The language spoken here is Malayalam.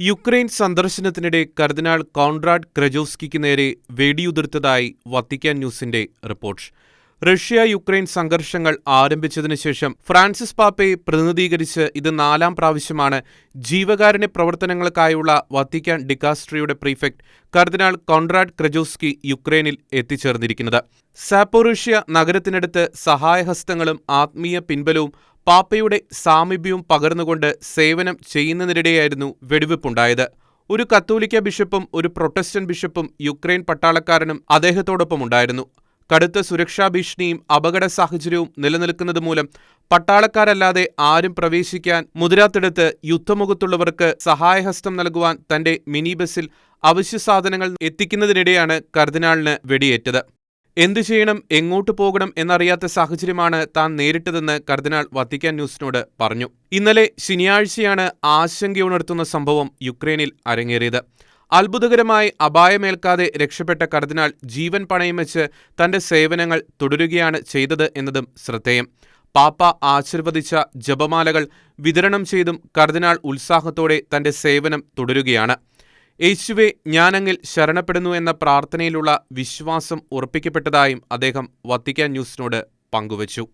യുക്രൈൻ സന്ദർശനത്തിനിടെ കർദിനാൾ കോൺറാഡ് ക്രജോസ്കിക്ക് നേരെ വെടിയുതിർത്തതായി വത്തിക്കാൻ ന്യൂസിന്റെ റിപ്പോർട്ട്. റഷ്യ യുക്രൈൻ സംഘർഷങ്ങൾ ആരംഭിച്ചതിനു ശേഷം ഫ്രാൻസിസ് പാപ്പയെ പ്രതിനിധീകരിച്ച് ഇത് നാലാം പ്രാവശ്യമാണ് ജീവകാരുണ്യ പ്രവർത്തനങ്ങൾക്കായുള്ള വത്തിക്കാൻ ഡിക്കാസ്ട്രിയുടെ പ്രീഫെക്ട് കർദിനാൾ കോൺറാഡ് ക്രജോസ്കി യുക്രൈനിൽ എത്തിച്ചേർന്നിരിക്കുന്നത്. സാപ്പോറേഷ്യ നഗരത്തിനടുത്ത് സഹായഹസ്തങ്ങളും ആത്മീയ പിൻബലവും പാപ്പയുടെ സാമീപ്യവും പകർന്നുകൊണ്ട് സേവനം ചെയ്യുന്നതിനിടെയായിരുന്നു വെടിവെപ്പുണ്ടായത്. ഒരു കത്തോലിക്ക ബിഷപ്പും ഒരു പ്രൊട്ടസ്റ്റന്റ് ബിഷപ്പും യുക്രൈൻ പട്ടാളക്കാരനും അദ്ദേഹത്തോടൊപ്പമുണ്ടായിരുന്നു കടുത്ത സുരക്ഷാ ഭീഷണിയും അപകട സാഹചര്യവും നിലനിൽക്കുന്നത് മൂലം പട്ടാളക്കാരല്ലാതെ ആരും പ്രവേശിക്കാൻ മുതിരാത്തെടുത്ത് യുദ്ധമുഖത്തുള്ളവർക്ക് സഹായഹസ്തം നൽകുവാൻ തന്റെ മിനി ബസിൽ അവശ്യ സാധനങ്ങൾ എത്തിക്കുന്നതിനിടെയാണ് കർദിനാളിന് വെടിയേറ്റത്. എന്തു ചെയ്യണം എങ്ങോട്ട് പോകണം എന്നറിയാത്ത സാഹചര്യമാണ് താൻ നേരിട്ടതെന്ന് കർദിനാൾ വത്തിക്കാൻ ന്യൂസിനോട് പറഞ്ഞു. ഇന്നലെ ശനിയാഴ്ചയാണ് ആശങ്കയുണർത്തുന്ന സംഭവം യുക്രൈനിൽ അരങ്ങേറിയത്. അത്ഭുതകരമായി അപായമേൽക്കാതെ രക്ഷപ്പെട്ട കർദിനാൾ ജീവൻ പണയം വെച്ച് തന്റെ സേവനങ്ങൾ തുടരുകയാണ് ചെയ്തത് എന്നതും ശ്രദ്ധേയം. പാപ്പ ആശീർവദിച്ച ജപമാലകൾ വിതരണം ചെയ്തും കർദിനാൾ ഉത്സാഹത്തോടെ തന്റെ സേവനം തുടരുകയാണ്. യേശുവെ ഞാനങ്ങിൽ ശരണപ്പെടുന്നു എന്ന പ്രാർത്ഥനയിലുള്ള വിശ്വാസം ഉറപ്പിക്കപ്പെട്ടതായും അദ്ദേഹം വത്തിക്കാൻ ന്യൂസിനോട് പങ്കുവച്ചു.